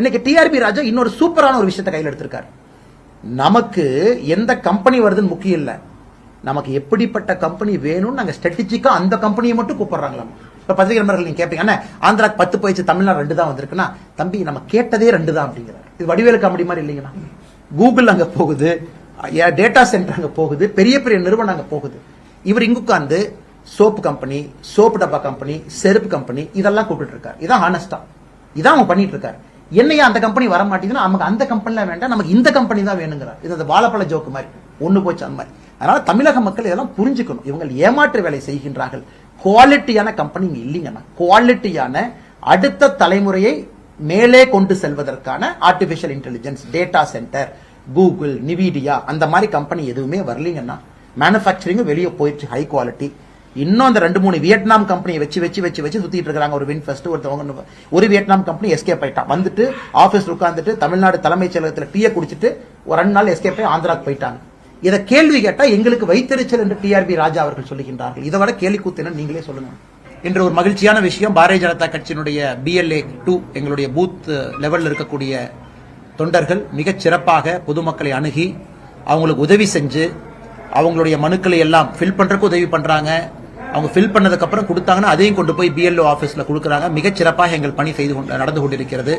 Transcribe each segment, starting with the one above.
இன்னைக்கு டிஆர்பி ராஜா இன்னொரு சூப்பரான ஒரு விஷயத்தை கையில் எடுத்திருக்காரு. நமக்கு எந்த கம்பெனி வருதுன்னு முக்கியம் இல்ல. நமக்கு எப்படிப்பட்ட கம்பெனி வேணும்னு நாங்கள் ஸ்ட்ராட்டஜிக்கா அந்த கம்பெனியை மட்டும் கூப்பிடுறாங்களாம் இப்போ பத்திரிகை நண்பர்கள் நீங்க கேட்பீங்க அண்ணா ஆந்திரா பத்து போயிடுச்சு தமிழ்நாடு ரெண்டு தான் வந்திருக்குன்னா தம்பி நம்ம கேட்டதே ரெண்டு தான் அப்படிங்கிறார். இது வடிவேலு காமெடி மாதிரி இல்லைங்கண்ணா கூகுள் அங்கே போகுது டேட்டா சென்டர் அங்கே போகுது பெரிய பெரிய நிறுவனம் அங்கே போகுது. இவர் இங்கு உட்காந்து சோப்பு கம்பெனி சோப்பு டப்பா கம்பெனி செருப்பு கம்பெனி இதெல்லாம் கூப்பிட்டு இருக்காரு. இதான் ஹானஸ்டா இதான் அவங்க பண்ணிட்டு இருக்காரு. என்னையா அந்த கம்பெனி வர மாட்டேங்குதுன்னா நமக்கு அந்த கம்பெனில வேண்டாம் நமக்கு இந்த கம்பெனி தான் வேணுங்கிறார். இது அந்த வாழைப்பழ ஜோக்கு மாதிரி ஒன்று போச்சு அந்த மாதிரி. அதனால தமிழக மக்கள் இதெல்லாம் புரிஞ்சுக்கணும். இவங்க ஏமாற்று வேலை செய்கின்றார்கள். குவாலிட்டியான கம்பெனி இங்க இல்லைங்கண்ணா குவாலிட்டியான அடுத்த தலைமுறையை மேலே கொண்டு செல்வதற்கான artificial intelligence data center Google Nvidia அந்த மாதிரி கம்பெனி எதுவுமே வரலீங்கன்னா மேனுஃபேக்சரிங்கும் வெளியே போயிடுச்சு ஹை குவாலிட்டி இன்னும் அந்த ரெண்டு மூணு வியட்நாம் கம்பெனியை வச்சு வச்சு வச்சு வச்சு சுத்திட்டு இருக்காங்க ஒரு வின்ஃபெஸ்ட் ஒருத்தவங்க ஒரு வியட்நாம் கம்பெனி எஸ்கேப் ஆயிட்டான். வந்துட்டு ஆபீஸ்ல உட்காந்துட்டு தமிழ்நாடு தலைமைச் செயலகத்தில் டீயை குடிச்சிட்டு ஒரு ரெண்டு நாள் எஸ்கேப் ஆகி ஆந்திராக்கு போயிட்டாங்க. இதை கேள்வி கேட்டால் எங்களுக்கு வைத்தறிச்சல் என்று டிஆர்பி ராஜா அவர்கள் சொல்லுகின்றார்கள். இதை விட கேள்வி கூத்தின நீங்களே சொல்லுங்க. என்ற ஒரு மகிழ்ச்சியான விஷயம் பாரதிய ஜனதா கட்சியினுடைய பிஎல்ஏ டூ எங்களுடைய பூத் லெவலில் இருக்கக்கூடிய தொண்டர்கள் மிகச் சிறப்பாக பொதுமக்களை அணுகி அவங்களுக்கு உதவி செஞ்சு அவங்களுடைய மனுக்களை எல்லாம் ஃபில் பண்ணுறக்கு உதவி பண்ணுறாங்க அவங்க ஃபில் பண்ணதுக்கப்புறம் கொடுத்தாங்கன்னா அதையும் கொண்டு போய் பிஎல்ஓ ஆஃபீஸில் கொடுக்குறாங்க. மிகச்சிறப்பாக எங்கள் பணி செய்து கொண்டு நடந்து கொண்டிருக்கிறது.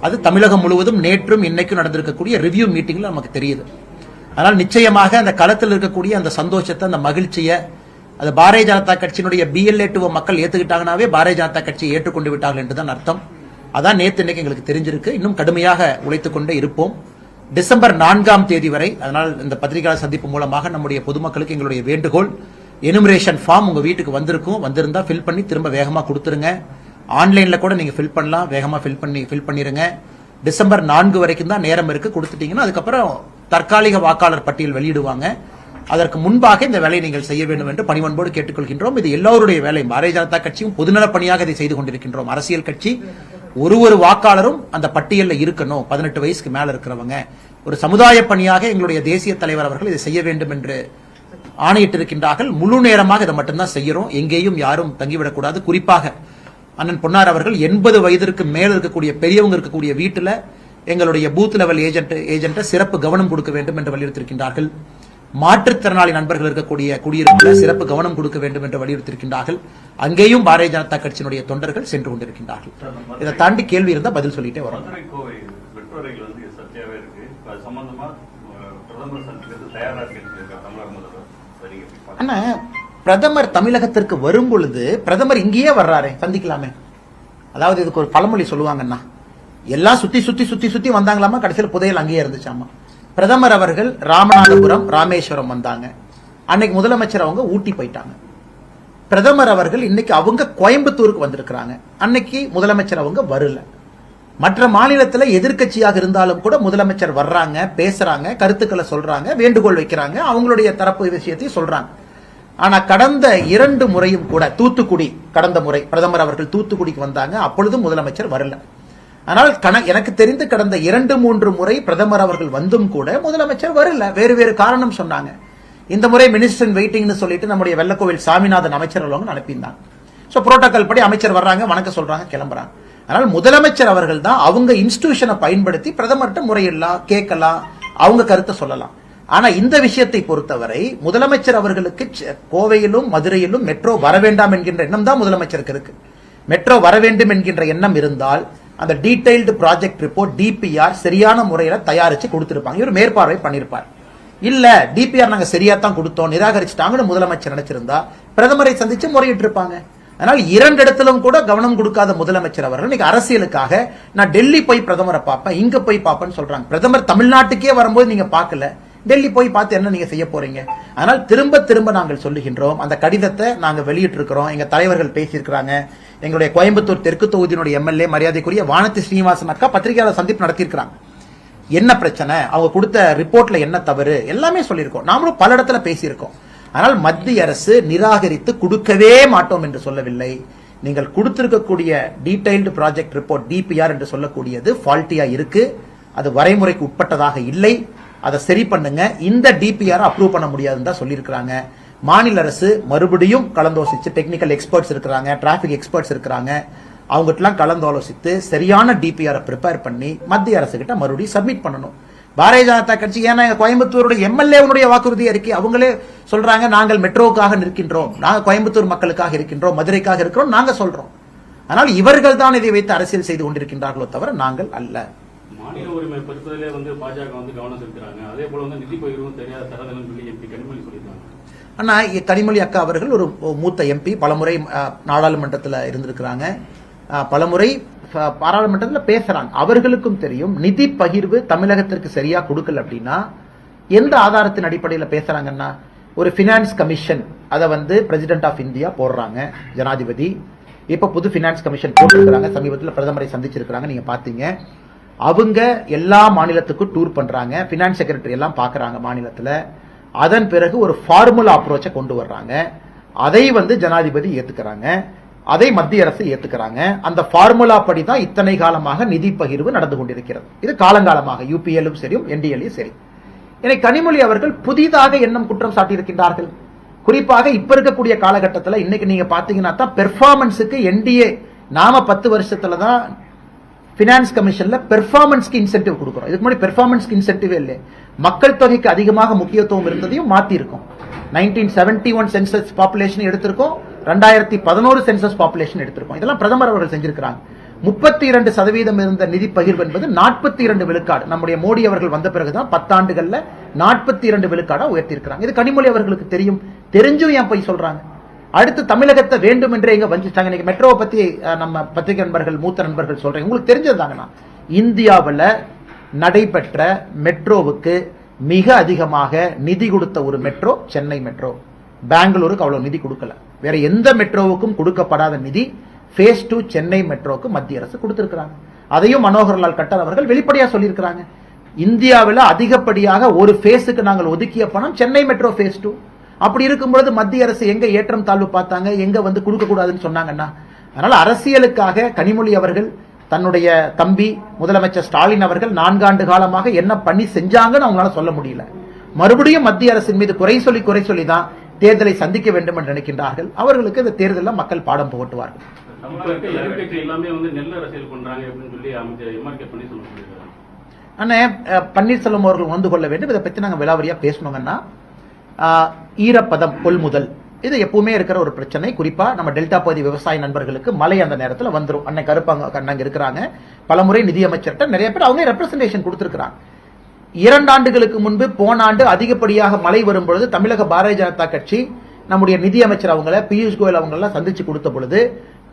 அது தமிழகம் முழுவதும் நேற்றும் இன்னைக்கும் நடந்திருக்கக்கூடிய ரிவ்யூ மீட்டிங்கில் நமக்கு தெரியுது. அதனால் நிச்சயமாக அந்த களத்தில் இருக்கக்கூடிய அந்த சந்தோஷத்தை அந்த மகிழ்ச்சியை அது பாரதிய ஜனதா கட்சியினுடைய பிஎல்ஏ டுவ மக்கள் ஏற்றுக்கிட்டாங்கனாவே பாரதிய ஜனதா கட்சியை ஏற்றுக்கொண்டு விட்டார்கள் என்றுதான் அர்த்தம். அதான் நேற்று இன்னைக்கு எங்களுக்கு தெரிஞ்சிருக்கு. இன்னும் கடுமையாக உழைத்துக் கொண்டே இருப்போம். டிசம்பர் நான்காம் தேதி வரை அதனால் இந்த பத்திரிகையாளர் சந்திப்பு மூலமாக நம்முடைய பொதுமக்களுக்கு எங்களுடைய வேண்டுகோள் எனுமரேஷன் ஃபார்ம் உங்கள் வீட்டுக்கு வந்திருக்கும் வந்திருந்தால் ஃபில் பண்ணி திரும்ப வேகமாக கொடுத்துருங்க. ஆன்லைனில் கூட நீங்கள் ஃபில் பண்ணலாம் வேகமாக ஃபில் பண்ணி ஃபில் பண்ணிடுங்க டிசம்பர் நான்கு வரைக்கும் தான் நேரம் இருக்கு கொடுத்துட்டீங்கன்னா அதுக்கப்புறம் தற்காலிக வாக்காளர் பட்டியல் வெளியிடுவாங்க. அதற்கு முன்பாக இந்த வேலையை நீங்கள் செய்ய வேண்டும் என்று பணிவன்போடு கேட்டுக்கொள்கின்றோம். இது எல்லோருடைய வேலை. பாரதிய ஜனதா கட்சியும் பொதுநலப் பணியாக இதை செய்து கொண்டிருக்கின்றோம். அரசியல் கட்சி ஒரு ஒரு வாக்காளரும் அந்த பட்டியலில் இருக்கணும். பதினெட்டு வயசுக்கு மேல இருக்கிறவங்க. ஒரு சமுதாய பணியாக எங்களுடைய தேசிய தலைவர் அவர்கள் இதை செய்ய வேண்டும் என்று ஆணையிட்டிருக்கின்றார்கள். முழு நேரமாக இதை மட்டும்தான் செய்யறோம் எங்கேயும் யாரும் தங்கிவிடக்கூடாது. குறிப்பாக அண்ணன் பொன்னார் அவர்கள் எண்பது வயதிற்கு மேல் இருக்கக்கூடிய பெரியவங்க இருக்கக்கூடிய வீட்டில் எங்களுடைய பூத் லெவல் ஏஜென்ட் ஏஜென்ட்டை சிறப்பு கவனம் கொடுக்க வேண்டும் என்று வலியுறுத்தியிருக்கின்றார்கள். மாற்றுத்திறனாளி நண்பர்கள் இருக்கக்கூடிய குடியிருப்புல சிறப்பு கவனம் கொடுக்க வேண்டும் என்று வலியுறுத்தியிருக்கின்றார்கள். அங்கேயும் பாரதிய ஜனதா கட்சியினுடைய தொண்டர்கள் சென்று கொண்டிருக்கின்றார்கள். இதை தாண்டி கேள்வி இருந்தால் பதில் சொல்லிட்டே வரும். இருக்கு. சம்பந்தமா பிரதமர் சந்திக்கிறது ஆனா பிரதமர் தமிழகத்திற்கு வரும் பொழுது பிரதமர் இங்கேயே வர்றாரே சந்திக்கலாமே. அதாவது இதுக்கு ஒரு பழமொழி சொல்லுவாங்கன்னா எல்லாம் சுத்தி சுத்தி சுத்தி சுத்தி வந்தாங்களாமா? கடைசியில் புதையல் அங்கேயே இருந்துச்சாமா? பிரதமர் அவர்கள் ராமநாதபுரம் ராமேஸ்வரம் வந்தாங்க. அன்னைக்கு முதலமைச்சர் அவங்க ஊட்டி போயிட்டாங்க. பிரதமர் அவர்கள் இன்னைக்கு அவங்க கோயம்புத்தூருக்கு வந்திருக்கிறாங்க. அன்னைக்கு முதலமைச்சர் அவங்க வரல. மற்ற மாநிலத்தில் எதிர்க்கட்சியாக இருந்தாலும் கூட முதலமைச்சர் வர்றாங்க பேசுறாங்க கருத்துக்களை சொல்றாங்க வேண்டுகோள் வைக்கிறாங்க அவங்களுடைய தரப்பு விஷயத்தையும் சொல்றாங்க. ஆனா கடந்த இரண்டு முறையும் கூட தூத்துக்குடி கடந்த முறை பிரதமர் அவர்கள் தூத்துக்குடிக்கு வந்தாங்க. அப்பொழுதும் முதலமைச்சர் வரல. ஆனால் கண- எனக்கு தெரிந்து கடந்த இரண்டு மூன்று முறை பிரதமர் அவர்கள் வந்தும் கூட முதலமைச்சர் வரல. வேறு வேறு காரணம் சொன்னாங்க. இந்த முறை மினிஸ்டர் வெயிட்டிங்னு சொல்லிட்டு நம்முடைய வெள்ளக்கோவில் சாமிநாதன் அமைச்சர் அவங்க அனுப்பியிருந்தாங்க. ஸோ புரோட்டோக்கால் படி அமைச்சர் வர்றாங்க வணக்கம் சொல்றாங்க கிளம்புறாங்க. அதனால் முதலமைச்சர் அவர்கள் தான் அவங்க இன்ஸ்டிடியூஷனை பயன்படுத்தி பிரதமர்கிட்ட முறையிடலாம் கேட்கலாம் அவங்க கருத்தை சொல்லலாம். ஆனா இந்த விஷயத்தை பொறுத்தவரை முதலமைச்சர் அவர்களுக்கு கோவையிலும் மதுரையிலும் மெட்ரோ வர வேண்டாம் என்கின்ற எண்ணம் தான் முதலமைச்சருக்கு இருக்கு. மெட்ரோ வர வேண்டும் என்கின்ற எண்ணம் இருந்தால் அந்த டீடைல்டு ப்ராஜெக்ட் ரிப்போர்ட் டிபிஆர் சரியான முறையில தயாரிச்சு கொடுத்திருப்பாங்க. இவர் மேற்பார்வை பண்ணிருப்பார். இல்ல டிபிஆர் நாங்க சரியா தான் கொடுத்தோம் நிராகரிச்சிட்டாங்கன்னு முதலமைச்சர் நினைச்சிருந்தா பிரதமரை சந்திச்சு முறையிட்டு இருப்பாங்க அதனால் இரண்டு இடத்திலும் கூட கவனம் கொடுக்காத முதலமைச்சர் அவர்கள் இன்னைக்கு அரசியலுக்காக நான் டெல்லி போய் பிரதமரை பார்ப்பேன் இங்க போய் பார்ப்பேன்னு சொல்றாங்க. பிரதமர் தமிழ்நாட்டுக்கே வரும்போது நீங்க பார்க்கல. டெல்லி போய் பார்த்து என்ன நீங்க செய்ய போறீங்க? அதனால் திரும்ப திரும்ப நாங்கள் சொல்லுகின்றோம். அந்த கடிதத்தை நாங்கள் வெளியிட்டிருக்கிறோம். எங்க தலைவர்கள் பேசியிருக்கிறாங்க. எங்களுடைய கோயம்புத்தூர் தெற்கு தொகுதியினுடைய எம்எல்ஏ மரியாதைக்குரிய வானதி ஸ்ரீனிவாசன் அக்கா பத்திரிகையாளர் சந்திப்பு நடத்தியிருக்கிறாங்க. என்ன பிரச்சனை? அவங்க கொடுத்த ரிப்போர்ட்ல என்ன தவறு? எல்லாமே சொல்லியிருக்கோம். நாமளும் பல இடத்துல பேசியிருக்கோம். ஆனால் மத்திய அரசு நிராகரித்து கொடுக்கவே மாட்டோம் என்று சொல்லவில்லை. நீங்கள் கொடுத்திருக்கக்கூடிய டீடைல்டு ப்ராஜெக்ட் ரிப்போர்ட் டிபிஆர் என்று சொல்லக்கூடியது ஃபால்ட்டியா இருக்கு. அது வரைமுறைக்கு உட்பட்டதாக இல்லை. அதை சரி பண்ணுங்க. இந்த டிபிஆர் அப்ரூவ் பண்ண முடியாதுன்னு தான் சொல்லியிருக்கிறாங்க. மாநில அரசு மறுபடியும் கலந்தோசிச்சு டெக்னிக்கல் எக்ஸ்பர்ட்ஸ் இருக்கிறாங்க டிராபிக் எக்ஸ்பர்ட்ஸ் இருக்கிறாங்க. அவங்ககிட்டலாம் கலந்தாலோசித்து சரியான டிபிஆரை ப்ரிப்பேர் பண்ணி மத்திய அரசு கிட்ட மறுபடியும் சப்மிட் பண்ணணும். பாரதிய ஜனதா கட்சி ஏன்னா எங்க கோயம்புத்தூருடைய எம்எல்ஏவனுடைய வாக்குறுதி அறிக்கை. அவங்களே சொல்றாங்க நாங்கள் மெட்ரோவுக்காக நிற்கின்றோம். நாங்கள் கோயம்புத்தூர் மக்களுக்காக இருக்கின்றோம் மதுரைக்காக இருக்கிறோம் நாங்கள் சொல்றோம். ஆனால் இவர்கள் தான் இதை வைத்து அரசியல் செய்து கொண்டிருக்கின்றார்களோ தவிர நாங்கள் அல்ல. மாநில உரிமை பறிப்பதிலே வந்து பாஜக வந்து கவனம் செலுத்துறாங்க. அதே போல வந்து நிதி பகிர்வும் தெரியாத தரதலன்னு சொல்லி எம்பி கனிமொழி சொல்லியிருக்காங்க. ஆனா கனிமொழி அக்கா அவர்கள் ஒரு மூத்த எம்பி பலமுறை நாடாளுமன்றத்தில் இருந்திருக்கிறாங்க. பலமுறை பாராளுமன்றத்தில் பேசுறாங்க. அவர்களுக்கும் தெரியும் நிதி பகிர்வு தமிழகத்திற்கு சரியா கொடுக்கல அப்படின்னா எந்த ஆதாரத்தின் அடிப்படையில் பேசுறாங்கன்னா ஒரு ஃபினான்ஸ் கமிஷன் அதை வந்து பிரசிடென்ட் ஆஃப் இந்தியா போடுறாங்க ஜனாதிபதி. இப்போ புது ஃபினான்ஸ் கமிஷன் போட்டிருக்கிறாங்க சமீபத்தில் பிரதமரை சந்திச்சிருக்கிறாங்க நீங்க பாத்தீங்க அவங்க எல்லா மாநிலத்துக்கும் டூர் பண்ணுறாங்க ஃபினான்ஸ் செக்ரட்டரி எல்லாம் பார்க்குறாங்க மாநிலத்தில். அதன் பிறகு ஒரு ஃபார்முலா அப்ரோச்சை கொண்டு வர்றாங்க. அதை வந்து ஜனாதிபதி ஏற்றுக்கிறாங்க அதை மத்திய அரசு ஏற்றுக்கிறாங்க அந்த ஃபார்முலா படி தான் இத்தனை காலமாக நிதி பகிர்வு நடந்து கொண்டிருக்கிறது. இது காலங்காலமாக யூபிஎல்லும் சரி என்டிஎல்லும் சரி. எனக்கு கனிமொழி அவர்கள் புதிதாக எண்ணம் குற்றம் சாட்டியிருக்கின்றார்கள். குறிப்பாக இப்ப இருக்கக்கூடிய காலகட்டத்தில் இன்னைக்கு நீங்க பாத்தீங்கன்னா தான் பெர்ஃபார்மன்ஸுக்கு என்டிஏ நாம பத்து வருஷத்துல தான் ஃபினான்ஸ் கமிஷன்ல பெர்ஃபார்மன்ஸ்க்கு இன்சென்டிவ் கொடுக்குறோம் இதுக்கு முன்னாடி பெர்ஃபார்மன்ஸ்க்கு இன்சென்டிவே இல்லை. மக்கள் தொகைக்கு அதிகமாக முக்கியத்துவம் இருந்ததையும் மாற்றிருக்கோம் nineteen seventy one census population எடுத்திருக்கோம். ரெண்டாயிரத்தி பதினோரு சென்சஸ் பாப்புலேஷன் எடுத்திருக்கோம். இதெல்லாம் பிரதமர் அவர்கள் செஞ்சிருக்கிறாங்க. முப்பத்தி இரண்டு சதவீதம் இருந்த நிதி பகிர்வு என்பது நாற்பத்தி இரண்டு விழுக்காடு. நம்முடைய மோடி அவர்கள் வந்த பிறகுதான் பத்தாண்டுகள்ல நாற்பத்தி இரண்டு விழுக்காடா உயர்த்திருக்கிறாங்க இது கனிமொழி அவர்களுக்கு தெரியும். தெரிஞ்சும் ஏன் போய் சொல்றாங்க? அடுத்து தமிழகத்தை வேண்டும் என்றே இங்க வஞ்சிச்சாங்க இன்னைக்கு மெட்ரோவை பத்தி நம்ம பத்திரிகை நண்பர்கள் மூத்த நண்பர்கள் சொல்றேன். உங்களுக்கு தெரிஞ்சதுதாங்கண்ணா இந்தியாவில் நடைபெற்ற மெட்ரோவுக்கு மிக அதிகமாக நிதி கொடுத்த ஒரு மெட்ரோ சென்னை மெட்ரோ பெங்களூருக்கு அவ்வளோ நிதி கொடுக்கல. வேற எந்த மெட்ரோவுக்கும் கொடுக்கப்படாத நிதி ஃபேஸ் டூ சென்னை மெட்ரோவுக்கு மத்திய அரசு கொடுத்துருக்குறாங்க. அதையும் மனோகர்லால் கட்டர் அவர்கள் வெளிப்படையாக சொல்லியிருக்கிறாங்க. இந்தியாவில் அதிகப்படியாக ஒரு ஃபேஸுக்கு நாங்கள் ஒதுக்கிய பணம் சென்னை மெட்ரோ ஃபேஸ் டூ அப்படி இருக்கும் பொழுது மத்திய அரசு எங்க ஏற்றம் தாழ்வு பார்த்தாங்க? எங்க வந்து கொடுக்க கூடாதுன்னு சொன்னாங்கன்னா? அதனால அரசியலுக்காக கனிமொழி அவர்கள் தன்னுடைய தம்பி முதலமைச்சர் ஸ்டாலின் அவர்கள் நான்காண்டு காலமாக என்ன பண்ணி செஞ்சாங்கன்னு அவங்களால சொல்ல முடியல. மறுபடியும் மத்திய அரசின் மீது குறை சொல்லி குறை சொல்லி தான் தேர்தலை சந்திக்க வேண்டும் என்று நினைக்கின்றார்கள். அவர்களுக்கு இந்த தேர்தலில் மக்கள் பாடம் புகட்டுவார்கள். வந்து அண்ணே பன்னீர்செல்வம் அவர்கள் உணர்ந்து கொள்ள வேண்டும். இதை பற்றி நாங்கள் விலாவரியா பேசணுங்கன்னா ஈரப்பதம் கொள்முதல் இது எப்பவுமே இருக்கிற ஒரு பிரச்சனை. குறிப்பா நம்ம டெல்டா பகுதி விவசாய நண்பர்களுக்கு மழை அந்த நேரத்தில் வந்துடும் அன்னை கருப்பாங்க அண்ணங்க இருக்கிறாங்க. பலமுறை நிதியமைச்சர்கிட்ட நிறைய பேர் அவங்க ரெப்ரசன்டேஷன் கொடுத்துருக்கிறாங்க. இரண்டு ஆண்டுகளுக்கு முன்பு போன ஆண்டு அதிகப்படியாக மழை வரும்பொழுது தமிழக பாரதிய ஜனதா கட்சி நம்முடைய நிதியமைச்சர் அவங்கள பியூஷ் கோயல் அவங்களெல்லாம் சந்திச்சு கொடுத்த பொழுது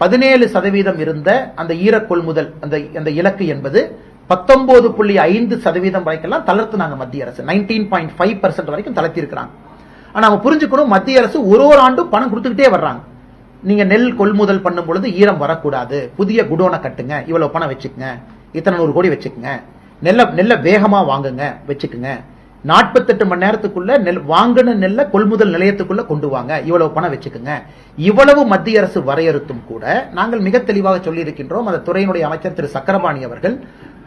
பதினேழு சதவீதம் இருந்த அந்த ஈர கொள்முதல் அந்த அந்த இலக்கு என்பது பத்தொன்பது புள்ளி ஐந்து சதவீதம் வரைக்கெல்லாம் தளர்த்துனாங்க மத்திய அரசு. நைன்டீன் பாயிண்ட் ஃபைவ் பர்சன்ட் வரைக்கும் தளர்த்திருக்கிறாங்க ஆனா நம்ம புரிஞ்சுக்கணும் மத்திய அரசு ஒரு ஒரு ஆண்டும் பணம் கொடுத்துக்கிட்டே வர்றாங்க. நீங்க நெல் கொள்முதல் பண்ணும் பொழுது ஈரம் வரக்கூடாது. புதிய குடோனை கட்டுங்க. இவ்வளவு பணம் வச்சுக்கங்க. இத்தனை நூறு கோடி வச்சுக்கங்க. நெல்லை நெல்லை வேகமா வாங்குங்க வச்சுக்குங்க. நாற்பத்தெட்டு மணி நேரத்துக்குள்ள நெல் வாங்கின நெல்லை கொள்முதல் நிலையத்துக்குள்ள கொண்டு வாங்க. இவ்வளவு பணம் வச்சுக்குங்க. இவ்வளவு மத்திய அரசு வரையறுத்தும் கூட நாங்கள் மிக தெளிவாக சொல்லி இருக்கின்றோம் அந்த துறையினுடைய அமைச்சர் திரு. சக்கரபாணி அவர்கள்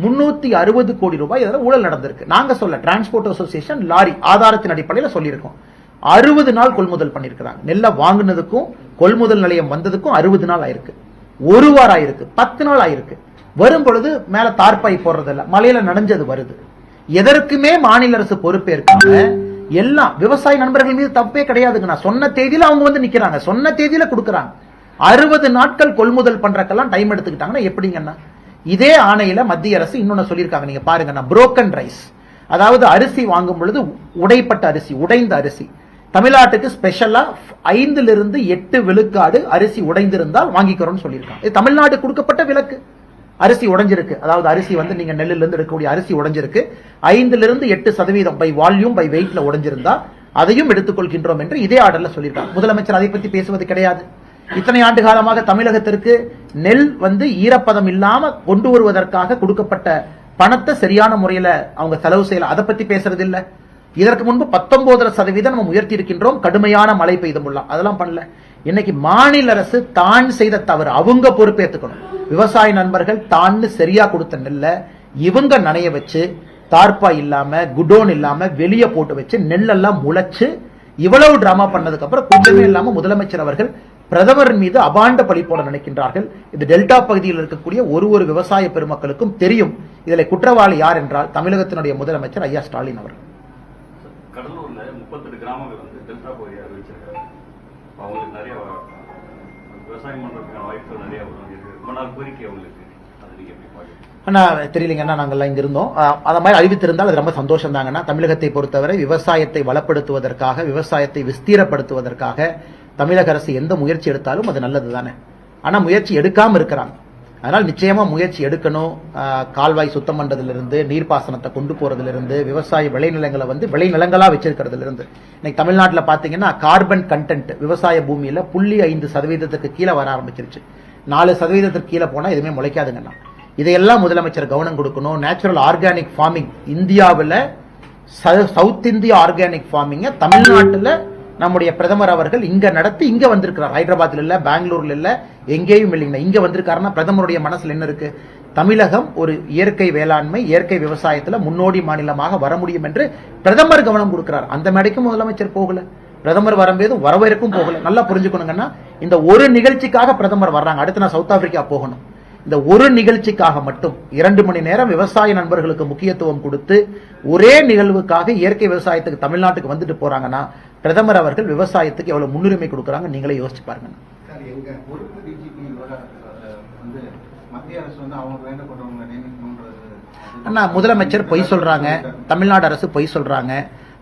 முன்னூத்தி அறுபது கோடி ரூபாய் இதில் ஊழல் நடந்திருக்கு. நாங்க சொல்ல டிரான்ஸ்போர்ட் அசோசியேஷன் லாரி ஆதாரத்தின் அடிப்படையில் சொல்லியிருக்கோம். அறுபது நாள் கொள்முதல் பண்ணிருக்கிறாங்க. நெல்லை வாங்குனதுக்கும் கொள்முதல் நிலையம் வந்ததுக்கும் அறுபது நாள் ஆயிருக்கு. ஒரு வாரம் ஆயிருக்கு. பத்து நாள் ஆயிருக்கு. வரும் பொழுது மேல தார்பாய் போடுறதில்ல. மலையில நனைஞ்சது வருது. எதற்குமே மாநில அரசு பொறுப்பேற்காம எல்லாம் விவசாய நண்பர்கள் மீது தப்பே கிடையாதுங்க. நான் சொன்ன தேதியில அவங்க வந்து நிக்கிறாங்க. சொன்ன தேதியில கொடுக்குறாங்க. அறுபது நாட்கள் கொள்முதல் பண்றக்கெல்லாம் டைம் எடுத்துக்கிட்டாங்கன்னா எப்படிங்கண்ணா இதே ஆணையில மத்திய அரசு இன்னொன்னு சொல்லியிருக்காங்க. நீங்க பாருங்கண்ணா புரோக்கன் ரைஸ் அதாவது அரிசி வாங்கும் பொழுது உடைப்பட்ட அரிசி உடைந்த அரிசி. தமிழ்நாட்டுக்கு ஸ்பெஷலா ஐந்துல இருந்து எட்டு விழுக்காடு அரிசி உடைந்திருந்தால் வாங்கிக்கிறோம்னு சொல்லியிருக்காங்க. இது தமிழ்நாடு கொடுக்கப்பட்ட விலக்கு அரிசி உடைஞ்சிருக்கு. அதாவது அரிசி வந்து நீங்க நெல்லுல இருந்து எடுக்கக்கூடிய அரிசி உடைஞ்சிருக்கு. ஐந்துல இருந்து எட்டு சதவீதம் பை வால்யூம் பை வெயிட்ல உடைஞ்சிருந்தா அதையும் எடுத்துக்கொள்கின்றோம் என்று இதே ஆர்டர்ல சொல்லியிருக்காங்க. முதலமைச்சர் அதை பத்தி பேசுவது கிடையாது. இத்தனை ஆண்டு காலமாக தமிழகத்திற்கு நெல் வந்து ஈரப்பதம் இல்லாம கொண்டு வருவதற்காக கொடுக்கப்பட்ட பணத்தை சரியான முறையில அவங்க செலவு செய்யல. அதை பத்தி பேசுறது இல்லை இதற்கு முன்பு பத்தொன்பதரை சதவீதம் நம்ம உயர்த்தி இருக்கின்றோம் கடுமையான மழை பெய்தும் அதெல்லாம் பண்ணல. இன்னைக்கு மாநில அரசு தான் செய்த தவறு. அவங்க பொறுப்பேற்றுக்கணும் விவசாய நண்பர்கள் தான்னு சரியா கொடுத்த நெல்ல இவங்க நனைய வச்சு தார்ப்பா இல்லாம குடோன் இல்லாம வெளியே போட்டு வச்சு நெல்லெல்லாம் முளைச்சு இவ்வளவு டிராமா பண்ணதுக்கு அப்புறம் கொஞ்சமே இல்லாம முதலமைச்சர் அவர்கள் பிரதமர் மீது அபாண்ட பழி போட நினைக்கின்றார்கள். இது டெல்டா பகுதியில் இருக்கக்கூடிய ஒரு ஒரு விவசாய பெருமக்களுக்கும் தெரியும். இதில் குற்றவாளி யார் என்றால் தமிழகத்தினுடைய முதலமைச்சர் ஐயா ஸ்டாலின் அவர்கள். முப்பத்தெட்டு கிராமங்கள் வந்து டெல்டா பகுதியை அறிவிச்சிருக்காங்க. அவங்களுக்கு நிறைய விவசாயம் பண்றதுக்கான வாய்ப்புகள் நிறைய வரும் ரொம்ப நாள் கோரிக்கை அவங்களுக்கு. அதை நீங்க எப்படி பாக்குறீங்க அண்ணா தெரியலைங்கண்ணா நாங்கள்லாம் இங்க இருந்தோம். அந்த மாதிரி அறிவித்திருந்தால் அது ரொம்ப சந்தோஷம் தாங்கன்னா தமிழகத்தை பொறுத்தவரை விவசாயத்தை வளப்படுத்துவதற்காக விவசாயத்தை விஸ்தீரப்படுத்துவதற்காக தமிழக அரசு எந்த முயற்சி எடுத்தாலும் அது நல்லது தானே ஆனா முயற்சி எடுக்காம இருக்கிறாங்க. அதனால் நிச்சயமா முயற்சி எடுக்கணும். கால்வாய் சுத்தம் பண்றதுலேருந்து நீர்ப்பாசனத்தை கொண்டு போறதுலேருந்து விவசாய விளைநிலங்களை வந்து விளைநிலங்களா வச்சிருக்கிறதுலேருந்து. இன்னைக்கு தமிழ்நாட்டில் பார்த்தீங்கன்னா கார்பன் கண்டென்ட் விவசாய பூமியில புள்ளி ஐந்து சதவீதத்துக்கு கீழே வர ஆரம்பிச்சிருச்சு. நாலு சதவீதத்துக்கு கீழே போனால் எதுவுமே முளைக்காதுங்கண்ணா இதையெல்லாம் முதலமைச்சர் கவனம் கொடுக்கணும். நேச்சுரல் ஆர்கானிக் ஃபார்மிங் இந்தியாவில் சவுத் இந்தியா ஆர்கானிக் ஃபார்மிங்கை தமிழ்நாட்டில் நம்முடைய பிரதமர் அவர்கள் இங்க நடத்தி இங்க வந்திருக்கிறார். ஹைதராபாத்ல இல்ல பெங்களூர்ல இல்ல எங்கேயும் இல்லைங்க. இங்க வந்திருக்காருன்னா பிரதமருடைய மனசுல என்ன இருக்கு? தமிழகம் ஒரு இயற்கை வேளாண்மை இயற்கை விவசாயத்துல முன்னோடி மாநிலமாக வர முடியும் என்று பிரதமர் கவனம் கொடுக்கிறார். அந்த மேடைக்கும் முதலமைச்சர் போகல. பிரதமர் வரும்போது வரவேற்கும் போகல. நல்லா புரிஞ்சுக்கணுங்கன்னா இந்த ஒரு நிகழ்ச்சிக்காக பிரதமர் வர்றாங்க. அடுத்து நான் சவுத் ஆப்பிரிக்கா போகணும். இந்த ஒரு நிகழ்ச்சிக்காக மட்டும் இரண்டு மணி நேரம் விவசாய நண்பர்களுக்கு முக்கியத்துவம் கொடுத்து ஒரே நிகழ்வுக்காக இயற்கை விவசாயத்துக்கு தமிழ்நாட்டுக்கு வந்துட்டு போறாங்கன்னா பிரதமர் அவர்கள் விவசாயத்துக்கு எவ்வளவு முன்னுரிமை கொடுக்கறாங்க நீங்களே யோசிச்சு பாருங்க. அண்ணா முதலமைச்சர் பொய் சொல்றாங்க தமிழ்நாடு அரசு பொய் சொல்றாங்க.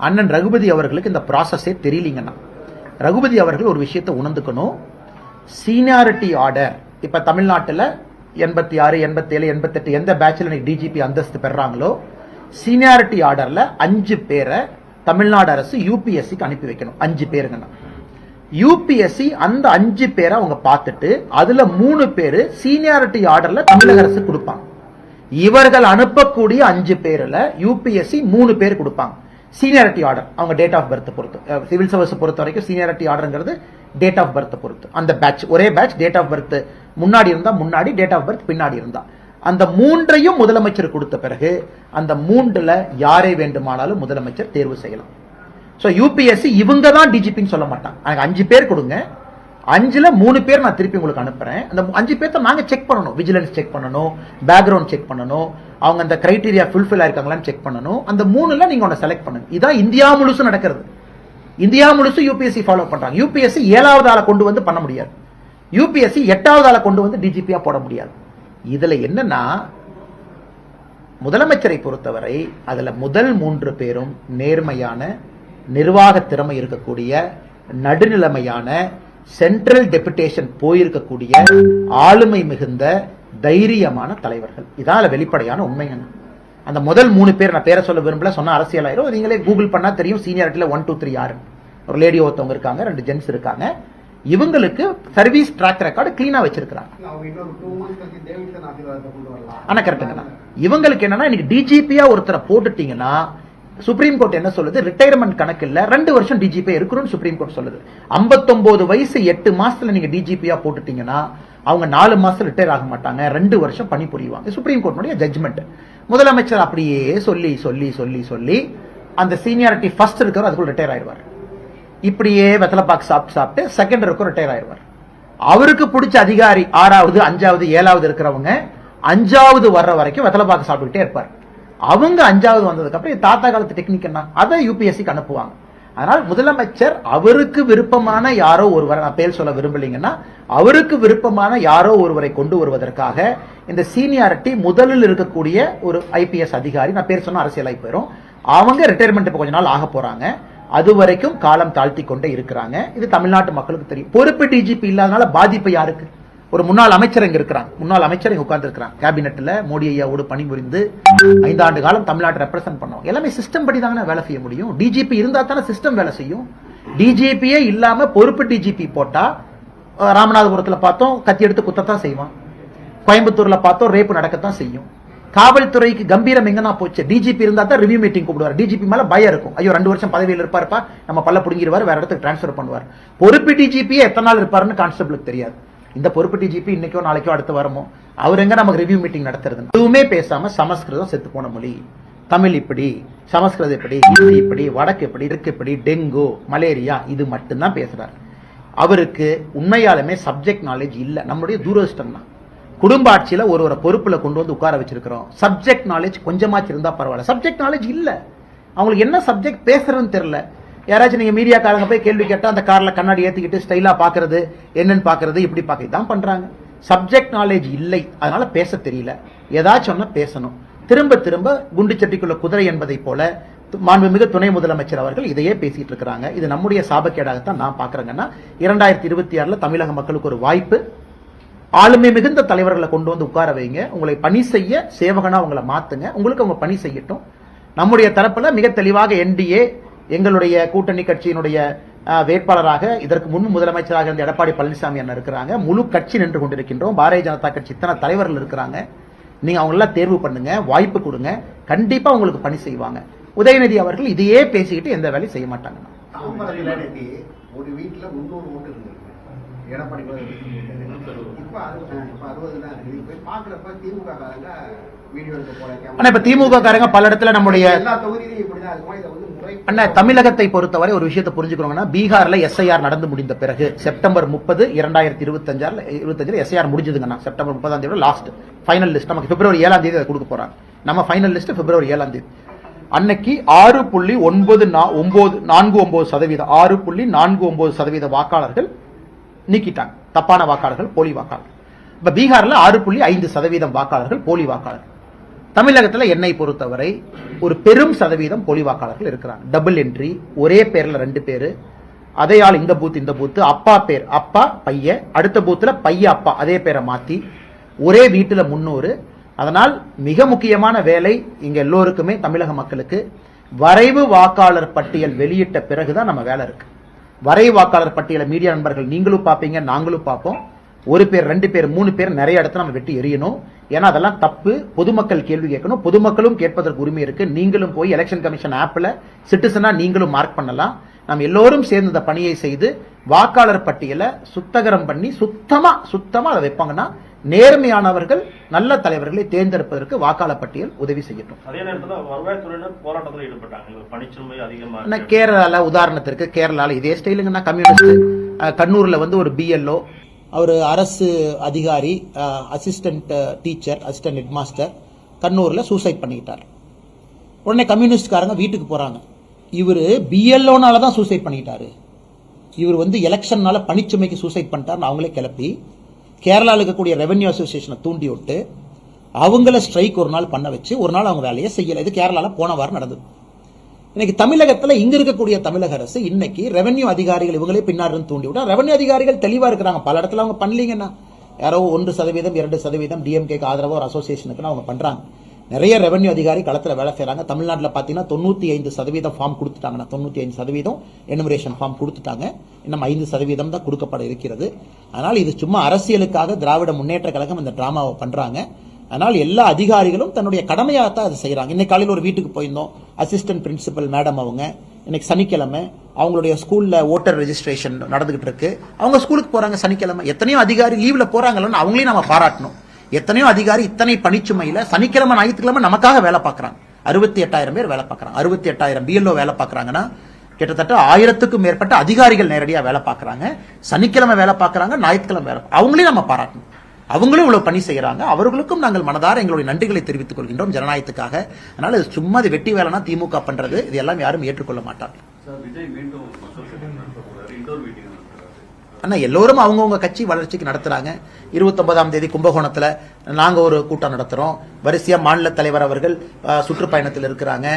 அண்ணன் ரகுபதி அவர்களுக்கு இந்த ப்ராசஸே தெரியலீங்கண்ணா. ரகுபதி அவர்கள் ஒரு விஷயத்தை உணர்ந்துக்கணும். சீனியாரிட்டி ஆர்டர் இப்ப தமிழ்நாட்டுல எண்பத்தி ஆறு எண்பத்தி ஏழு எண்பத்தெட்டு எந்த பேட்ச்ல டிஜிபி அந்தஸ்து பெறாங்களோ சீனியாரிட்டி ஆர்டரில் அஞ்சு பேரை தமிழ்நாடு அரசு யூபிஎஸ்சிக்கு அனுப்பி வைக்கணும். அஞ்சு பேருங்கன்னா. யூபிஎஸ்சி அந்த அஞ்சு பேரை அவங்க பார்த்துட்டு அதில் மூணு பேர் சீனியாரிட்டி ஆர்டரில் தமிழக அரசு கொடுப்பாங்க. இவர்கள் அனுப்பக்கூடிய அஞ்சு பேரில் யூபிஎஸ்சி மூணு பேர் கொடுப்பாங்க. சீனியாரிட்டி ஆர்டர் அவங்க டேட் ஆஃப் பர்த் பொறுத்து சிவில் சர்வீஸ் பொறுத்த வரைக்கும் சீனியாரிட்டி ஆர்டர்ங்கிறது டேட் ஆஃப் பர்த் பொறுத்து. அந்த பேட்ச் ஒரே பேட்ச் டேட் ஆஃப் பர்த் முன்னாடி இருந்தா முன்னாடி டேட் ஆஃப் பர்த் பின்னாடி இருந்தா. அந்த மூன்றையும் முதலமைச்சர் கொடுத்த பிறகு அந்த மூன்றுல யாரை வேண்டுமானாலும் முதலமைச்சர் தேர்வு செய்யலாம். ஸோ யூபிஎஸ்சி இவங்க தான் டிஜிபின்னு சொல்ல மாட்டாங்க. எனக்கு அஞ்சு பேர் கொடுங்க. அஞ்சுல மூணு பேர் நான் திருப்பி உங்களுக்கு அனுப்புறேன். அந்த அஞ்சு பேர்த்த நாங்க செக் பண்ணணும். விஜிலன்ஸ் செக் பண்ணணும். பேக்ரவுண்ட் செக் பண்ணணும். அவங்க அந்த கிரைட்டீரியா ஃபுல்ஃபில் ஆயிருக்காங்களான்னு செக் பண்ணணும். அந்த மூணுல நீங்க ஒன்று செலக்ட் பண்ணுங்க இதான் இந்தியா முழுசும் நடக்கிறது. இந்தியா முழுசும் யூபிஎஸ்சி ஃபாலோ பண்றாங்க. யூபிஎஸ்சி ஏழாவது ஆளை கொண்டு வந்து பண்ண முடியாது. யூபிஎஸ்சி எட்டாவது ஆளை கொண்டு வந்து டிஜிபியா போட முடியாது. இதுல என்னன்னா முதலமைச்சரை பொறுத்தவரை அதுல முதல் மூன்று பேரும் நேர்மையான நிர்வாக திறமை இருக்கக்கூடிய நடுநிலைமையான சென்ட்ரல் டெபுடேஷன் போயிருக்கக்கூடிய ஆளுமை மிகுந்த தைரியமான தலைவர்கள். இதால வெளிப்படையான உண்மைங்க அந்த முதல் மூணு பேர் நான் பேரை சொல்ல விரும்பல சொன்ன அரசியலாயிரும் நீங்களே கூகுள் பண்ணா தெரியும் சீனியாரிட்டியில் ஒன் டூ த்ரீ யாரு ஒரு லேடி ஒருத்தவங்க இருக்காங்க ரெண்டு ஜென்ஸ் இருக்காங்க. இவங்களுக்கு சர்வீஸ் ட்ராக் ரெக்கார்டு கிளீனா வச்சிருக்காங்க அவங்க இன்னொரு டூ மந்த்ஸ் கழிச்சு டேவிட்சன் ஆசீர்வாதத்தை கொண்டு வரலாம். ஆனா கரெக்டுங்கண்ணா இவங்களுக்கு என்னன்னா இன்னைக்கு டிஜிபியா ஒருத்தரை போட்டுட்டீங்கன்னா சுப்ரீம் கோர்ட் என்ன சொல்லுது? ரிட்டையர்மெண்ட் கணக்கு இல்ல ரெண்டு வருஷம் டிஜிபி இருக்கணும்னு சுப்ரீம் கோர்ட் சொல்லுது. 59 வயசு எட்டு மாசத்துல நீங்க டிஜிபியா போட்டுட்டீங்கன்னா அவங்க நாலு மாசத்துல ரிட்டையர் ஆக மாட்டாங்க ரெண்டு வருஷம் பணி புரிவாங்க. சுப்ரீம் கோர்ட்னுடைய ஜட்ஜ்மெண்ட் முதலமைச்சர் அப்படியே சொல்லி சொல்லி சொல்லி சொல்லி அந்த சீனியாரிட்டி ஃபர்ஸ்ட் இருக்கிறவர் அதுக்குள்ள ரிட்டையர் ஆயிடுவார் இப்படியே வெத்தலை பாக்கு சாப்பிட்டு சாப்பிட்டு செகண்ட் இருக்கும் ரிட்டையர் ஆயிடுவார். அவருக்கு பிடிச்ச அதிகாரி ஆறாவது அஞ்சாவது ஏழாவது இருக்கிறவங்க அஞ்சாவது வர்ற வரைக்கும் வெத்தலை பாக்கு சாப்பிட்டுக்கிட்டே இருப்பார். அவங்க அஞ்சாவது வந்ததுக்கு அப்புறம் தாத்தா காலத்து டெக்னிக் என்ன? அதை யூபிஎஸ்சிக்கு அனுப்புவாங்க. அதனால் முதலமைச்சர் அவருக்கு விருப்பமான யாரோ ஒருவரை நான் பேர் சொல்ல விரும்பலைங்கன்னா அவருக்கு விருப்பமான யாரோ ஒருவரை கொண்டு வருவதற்காக இந்த சீனியாரிட்டி முதலில் இருக்கக்கூடிய ஒரு ஐபிஎஸ் அதிகாரி நான் பேர் சொன்ன அரசியலாகி போயிடும் அவங்க ரிட்டையர்மெண்ட் இப்போ கொஞ்ச நாள் ஆக போறாங்க. அது வரைக்கும் காலம் தாழ்த்தி கொண்டே இருக்கிறாங்க. இது தமிழ்நாட்டு மக்களுக்கு தெரியும். பொறுப்பு டிஜிபி இல்லாதனால பாதிப்பு யாருக்கு? ஒரு முன்னாள் அமைச்சர் இங்க இருக்கிறாங்க. முன்னாள் அமைச்சர் இங்க உட்கார்ந்து இருக்கிறாங்க கேபினெட்ல மோடி ஐயாவோடு பணிபுரிந்து ஐந்தாண்டு காலம் தமிழ்நாட்டை ரெப்ரசென்ட் பண்ணுவோம் எல்லாமே சிஸ்டம் படி தானே வேலை செய்ய முடியும்? டிஜிபி இருந்தா தானே சிஸ்டம் வேலை செய்யும்? டிஜிபியே இல்லாம பொறுப்பு டிஜிபி போட்டா ராமநாதபுரத்தில் ராமநாதபுரத்துல பார்த்தோம் கத்தி எடுத்து குத்தத்தான் செய்வான். கோயம்புத்தூர்ல பார்த்தோம் ரேப்பு நடக்கத்தான் செய்யும். காவல்துறைக்கு கம்பீரம் எங்கன்னா போச்சு. டிஜிபி இருந்தா தான் ரிவ்யூ மீட்டிங் கூப்பிடுவார். டிஜிபி மேல பயம் இருக்கும். ஐயோ ரெண்டு வருஷம் பதவியில் இருப்பாருப்பா. நம்ம பல்ல புடுங்கிடுவார் வேற இடத்துக்கு டிரான்ஸ்ஃபர் பண்ணுவார். பொறுப்பு டிஜிபியே எத்தனை நாள் இருப்பாருன்னு கான்ஸ்டபிளுக்கு தெரியாது. இந்த பொறுப்பு டிஜிபி இன்னைக்கோ நாளைக்கோ அடுத்து வரமோ? அவர் எங்க நமக்கு ரிவ்யூ மீட்டிங் நடத்துறது எதுவுமே பேசாம சமஸ்கிருதம் செத்து போன மொழி. தமிழ் இப்படி சமஸ்கிருதம் இப்படி ஹிந்தி இப்படி வடக்கு இப்படி இருக்கு இப்படி டெங்கு மலேரியா இது மட்டும்தான் பேசுறாரு. அவருக்கு உண்மையாலுமே சப்ஜெக்ட் நாலேஜ் இல்லை. நம்மளுடைய தூரதிஷ்டம் தான் குடும்ப ஆட்சியில் ஒரு ஒரு பொறுப்பில் கொண்டு வந்து உட்கார வச்சிருக்கிறோம். சப்ஜெக்ட் நாலேஜ் கொஞ்சமாச்சு இருந்தால் பரவாயில்ல. சப்ஜெக்ட் நாலேஜ் இல்லை. அவங்களுக்கு என்ன சப்ஜெக்ட் பேசுறதுன்னு தெரியல. யாராச்சும் நீங்கள் மீடியாக்காரங்க போய் கேள்வி கேட்டால் அந்த காரில் கண்ணாடி ஏற்றிக்கிட்டு ஸ்டைலாக பார்க்குறது என்னன்னு பார்க்கறது இப்படி பார்க்க தான் பண்ணுறாங்க சப்ஜெக்ட் நாலேஜ் இல்லை. அதனால் பேச தெரியல. ஏதாச்சும் ஒண்ணா பேசணும். திரும்ப திரும்ப குண்டு சட்டிக்குள்ள குதிரை என்பதை போல மாண்புமிகு துணை முதலமைச்சர் அவர்கள் இதையே பேசிட்டு இருக்கிறாங்க. இது நம்முடைய சாபக்கேடாகத்தான் நான் பார்க்குறேங்கன்னா இரண்டாயிரத்தி இருபத்தி ஆறில் தமிழக மக்களுக்கு ஒரு வாய்ப்பு ஆளுமை மிகுந்த தலைவர்களை கொண்டு வந்து உட்கார வைங்க. உங்களை பணி செய்ய சேவகனா உங்களை மாத்துங்க. உங்களுக்கு அவங்க பணி செய்யட்டும். நம்முடைய தரப்புல மிக தெளிவாக என்டிஏ எங்களுடைய கூட்டணி கட்சியினுடைய வேட்பாளராக இதற்கு முன் முதலமைச்சராக இருந்த எடப்பாடி பழனிசாமி அண்ணன் இருக்கிறாங்க. முழு கட்சி நின்று கொண்டிருக்கின்றோம். பாரதிய ஜனதா கட்சி இத்தனை தலைவர்கள் இருக்கிறாங்க. நீங்க அவங்க எல்லாம் தேர்வு பண்ணுங்க வாய்ப்பு கொடுங்க. கண்டிப்பா உங்களுக்கு பணி செய்வாங்க. உதயநிதி அவர்கள் இதையே பேசிக்கிட்டு எந்த வேலையும் செய்ய மாட்டாங்க. ஒரு வீட்டுல முன்னூறு ஓட்டு இருந்திருக்கு. எடப்பாடி ஆனா இப்ப திமுக காரங்க பல இடத்துல நம்முடைய அண்ணா தமிழகத்தை பொறுத்தவரை ஒரு விஷயத்தை புரிஞ்சுக்கணும்னா பீகார்ல எஸ்ஐஆர் நடந்து முடிந்த பிறகு செப்டம்பர் முப்பது இரண்டாயிரத்தி இருபத்தஞ்சாறுல இருபத்தஞ்சுல எஸ்ஐஆர் முடிஞ்சதுங்கண்ணா செப்டம்பர் முப்பதாம் தேதி லாஸ்ட் ஃபைனல் லிஸ்ட் நமக்கு பிப்ரவரி ஏழாம் தேதி அதை கொடுக்க போறாங்க. நம்ம ஃபைனல் லிஸ்ட் பிப்ரவரி ஏழாம் தேதி. அன்னைக்கு ஆறு புள்ளி ஒன்பது ஒன்பது நான்கு ஒன்பது சதவீதம் ஆறு புள்ளி நான்கு ஒன்பது சதவீத வாக்காளர்கள் நீக்கிட்டாங்க. தப்பான வாக்காளர்கள் போலி வாக்காளர்கள். இப்ப பீகார்ல ஆறு புள்ளி ஐந்து சதவீதம் வாக்காளர்கள் போலி வாக்காளர்கள். தமிழகத்துல என்னை பொறுத்தவரை ஒரு பெரும் சதவீதம் போலி வாக்காளர்கள் இருக்கிறாங்க. டபுள் என்ட்ரி ஒரே பேர்ல ரெண்டு பேரு. அதே ஆள் இந்த பூத் இந்த பூத்து அப்பா பேர் அப்பா பையன். அடுத்த பூத்துல பைய அப்பா அதே பேரை மாத்தி. ஒரே வீட்டுல முன்னூறு. அதனால் மிக முக்கியமான வேலை இங்க எல்லோருக்குமே தமிழக மக்களுக்கு வரைவு வாக்காளர் பட்டியல் வெளியிட்ட பிறகுதான் நம்ம வேலை இருக்கு. வரைவு வாக்காளர் பட்டியலை மீடியா நண்பர்கள் நீங்களும் பார்ப்பீங்க நாங்களும் பார்ப்போம். ஒரு பேர் ரெண்டு பேர் மூணு பேர் நிறைய இடத்துல நம்ம வெட்டி எறியணும். ஏன்னா அதெல்லாம் தப்பு. பொதுமக்கள் கேள்வி கேட்கணும். பொதுமக்களும் கேட்பதற்கு உரிமை இருக்கு. நீங்களும் போய் எலெக்ஷன் கமிஷன் ஆப்ல சிட்டிசனா நீங்களும் மார்க் பண்ணலாம். நம்ம எல்லோரும் சேர்ந்து இந்த பணியை செய்து வாக்காளர் பட்டியலை சுத்தகரம் பண்ணி சுத்தமா சுத்தமா அதை வைப்பாங்கன்னா நேர்மையானவர்கள் நல்ல தலைவர்களை தேர்ந்தெடுப்பதற்கு வாக்காளர் பட்டியல் உதவி செய்யட்டும். அதே நேரத்துல வருவாய்த்துறையினர் போராட்டத்தில் ஈடுபட்டாங்க. இந்த பணிச்சுமை அதிகமா ஆனா இருக்கு. கேரளால உதாரணத்திற்கு கேரளால இதே ஸ்டைலுங்கன்னா கம்யூனிஸ்ட் கண்ணூர்ல வந்து ஒரு பிஎல்ஓ அவர் அரசு அதிகாரி assistant teacher assistant head master கண்ணூர்ல suicide பண்ணிக்கிட்டார். உடனே கம்யூனிஸ்ட்காரங்க வீட்டுக்கு போறாங்க. இவர் பிஎல்ஓனால தான் சூசைட் பண்ணிக்கிட்டாரு. இவர் வந்து எலெக்ஷன்னால பணிச்சுமைக்கு சூசைட் பண்ணிட்டாருன்னு அவங்களே கிளப்பி கேரளாவில் இருக்கக்கூடிய ரெவென்யூ அசோசியேஷனை தூண்டி விட்டு அவங்கள ஸ்ட்ரைக் ஒரு நாள் பண்ண வச்சு ஒரு நாள் அவங்க வேலையை செய்யலை. இது கேரளாவில் போன வாரம் நடந்தது. இன்னைக்கு தமிழகத்தில் இங்க இருக்கக்கூடிய தமிழக அரசு இன்னைக்கு ரெவென்யூ அதிகாரிகள் இவங்களே பின்னாடி தூண்டி விட்டா ரெவென்யூ அதிகாரிகள் தெளிவாக இருக்கிறாங்க. பல இடத்துல அவங்க பண்ணலீங்கன்னா யாரோ ஒன்று சதவீதம் இரண்டு சதவீதம் டிஎம்கேக்கு ஆதரவா ஒரு அசோசியேஷனுக்குன்னு அவங்க பண்ணுறாங்க நிறைய ரெவென்யூ அதிகாரி களத்தில் வேலை செய்கிறாங்க தமிழ்நாட்டில் பார்த்தீங்கன்னா தொண்ணூற்றி ஐந்து சதவீதம் ஃபார்ம் கொடுத்துட்டாங்கன்னா தொண்ணூற்றி ஐந்து சதவீதம் எனுமரேஷன் ஃபார்ம் கொடுத்துட்டாங்க. இன்னும் ஐந்து சதவீதம் தான் கொடுக்கப்பட இருக்கிறது. அதனால் இது சும்மா அரசியலுக்காக திராவிட முன்னேற்ற கழகம் இந்த டிராமாவை பண்ணுறாங்க அதனால் எல்லா அதிகாரிகளும் தன்னுடைய கடமையாக தான் அதை செய்கிறாங்க இன்னைக்கு காலையில் ஒரு வீட்டுக்கு போயிருந்தோம். அசிஸ்டன்ட் பிரின்சிபல் மேடம் அவங்க. இன்னைக்கு சனிக்கிழமை அவங்களுடைய ஸ்கூலில் ஓட்டர் ரெஜிஸ்ட்ரேஷன் நடந்துகிட்டு இருக்கு. அவங்க ஸ்கூலுக்கு போகிறாங்க சனிக்கிழமை. எத்தனையோ அதிகாரி லீவில் போகிறாங்களோன்னு அவங்களையும் நம்ம பாராட்டணும். எத்தனையோ அதிகாரி இத்தனை பணிச்சுமையில சனிக்கிழமை ஞாயிற்றுக்கிழமை நமக்காக வேலை பார்க்கறாங்க. அறுபத்தி எட்டாயிரம் பேர் வேலை பார்க்கறாங்க. அறுபத்தி எட்டாயிரம் பிஎல்ஓ வேலை பார்க்கறாங்கன்னா கிட்டத்தட்ட ஆயிரத்துக்கும் மேற்பட்ட அதிகாரிகள் நேரடியாக வேலை பார்க்கறாங்க. சனிக்கிழமை வேலை பார்க்கறாங்க ஞாயிற்றுக்கிழமை வேலை அவங்களையும் நம்ம பாராட்டணும். அவங்களும் இவ்வளவு பணி செய்கிறாங்க அவர்களுக்கும் நாங்கள் மனதார எங்களுடைய நன்றிகளை தெரிவித்துக் கொள்கின்றோம் ஜனநாயகத்துக்காக. அதனால இது சும்மா இது வெட்டி வேலைனா திமுக பண்றது இதெல்லாம் யாரும் ஏற்றுக்கொள்ள மாட்டாங்க. ஆனால் எல்லோரும் அவங்கவுங்க கட்சி வளர்ச்சிக்கு நடத்துகிறாங்க இருபத்தொன்பதாம் தேதி கும்பகோணத்தில் நாங்கள் ஒரு கூட்டம் நடத்துகிறோம் வரிசையாக மாநில தலைவர் அவர்கள் சுற்றுப்பயணத்தில் இருக்கிறாங்க.